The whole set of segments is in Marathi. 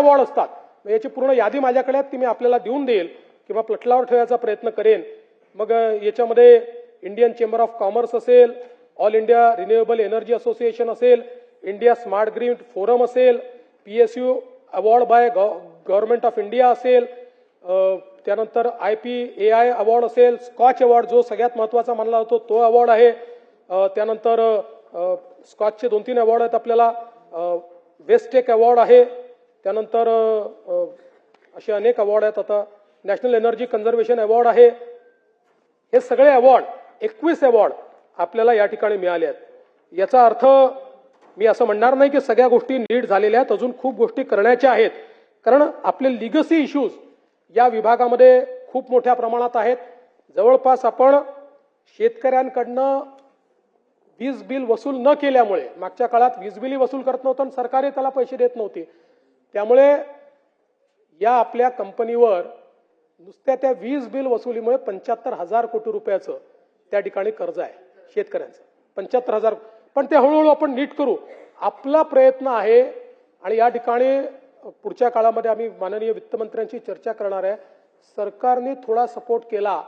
अवॉर्ड असतात. मग याची पूर्ण यादी माझ्याकडे आहे ती मी आपल्याला देऊन देईल किंवा पटलावर ठेवायचा प्रयत्न करेन. मग याच्यामध्ये इंडियन चेंबर ऑफ कॉमर्स असेल all India renewable energy association असेल इंडिया स्मार्ट ग्रीन फोरम असेल P S U award by government of India असेल त्यानंतर I P A I award असेल स्कॉच अवॉर्ड जो सगळ्यात महत्त्वाचा मानला जातो तो अवॉर्ड आहे. त्यानंतर स्कॉचचे दोन तीन अवॉर्ड आहेत आपल्याला. वेस्टेक अवॉर्ड आहे. त्यानंतर असे अनेक अवॉर्ड आहेत. आता नॅशनल एनर्जी कन्झर्वेशन अवॉर्ड आहे. हे सगळे अवॉर्ड एकवीस अवॉर्ड आपल्याला या ठिकाणी मिळाले आहेत. याचा अर्थ मी असं म्हणणार नाही की सगळ्या गोष्टी नीट झालेल्या आहेत. अजून खूप गोष्टी करण्याच्या आहेत. कारण आपले लिगसी इश्यूज या विभागामध्ये खूप मोठ्या प्रमाणात आहेत. जवळपास आपण शेतकऱ्यांकडनं वीज बिल वसूल न केल्यामुळे मागच्या काळात वीज बिलही वसूल करत नव्हतं आणि सरकारही त्याला पैसे देत नव्हते. त्यामुळे या आपल्या कंपनीवर नुसत्या त्या वीज बिल वसुलीमुळे पंच्याहत्तर हजार कोटी रुपयाचं त्या ठिकाणी कर्ज आहे शेतकऱ्यांचं. पंच्याहत्तर हजार. पण ते हळूहळू आपण नीट करू. आपला प्रयत्न आहे आणि या ठिकाणी पुढच्या काळामध्ये आम्ही माननीय वित्तमंत्र्यांशी चर्चा करणार आहे. सरकारने थोडा सपोर्ट केला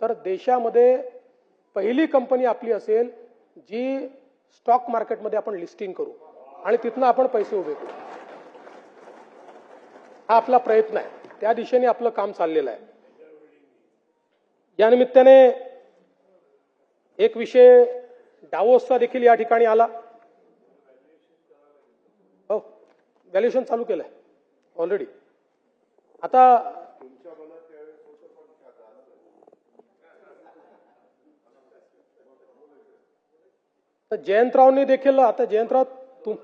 तर देशामध्ये पहिली कंपनी आपली असेल जी स्टॉक मार्केटमध्ये आपण लिस्टिंग करू आणि तिथनं आपण पैसे उभे करू. हा आपला प्रयत्न आहे. त्या दिशेने आपलं काम चाललेलं आहे. या निमित्ताने एक विषय डावोसचा देखील या ठिकाणी आला. हो व्हॅल्युएशन चालू केलंय. ऑलरेडी आता जयंतरावने देखील आता जयंतराव तुम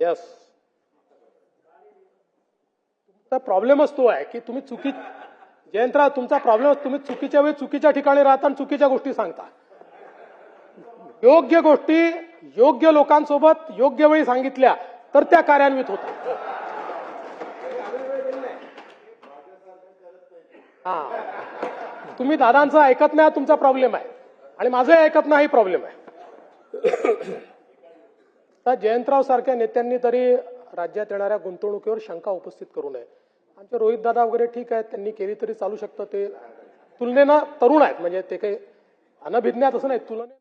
यस तर प्रॉब्लेमच तो आहे की तुम्ही चुकी जयंतराव तुमचा प्रॉब्लेम तुम्ही चुकीच्या वेळी चुकीच्या ठिकाणी राहता आणि चुकीच्या गोष्टी सांगता. योग्य गोष्टी योग्य लोकांसोबत योग्य वेळी सांगितल्या तर त्या कार्यान्वित होतात. हा. तुम्ही दादांचं ऐकत नाही तुमचा प्रॉब्लेम आहे. आणि माझंही ऐकत नाही प्रॉब्लेम आहे. तर जयंतराव सारख्या नेत्यांनी तरी राज्यात येणाऱ्या गुंतवणुकीवर शंका उपस्थित करू नये. आमचे रोहित दादा वगैरे ठीक आहेत त्यांनी केली तरी चालू शकतं. ते तुलनेनं तरुण आहेत म्हणजे ते काही अनभिज्ञात असं नाही तुलने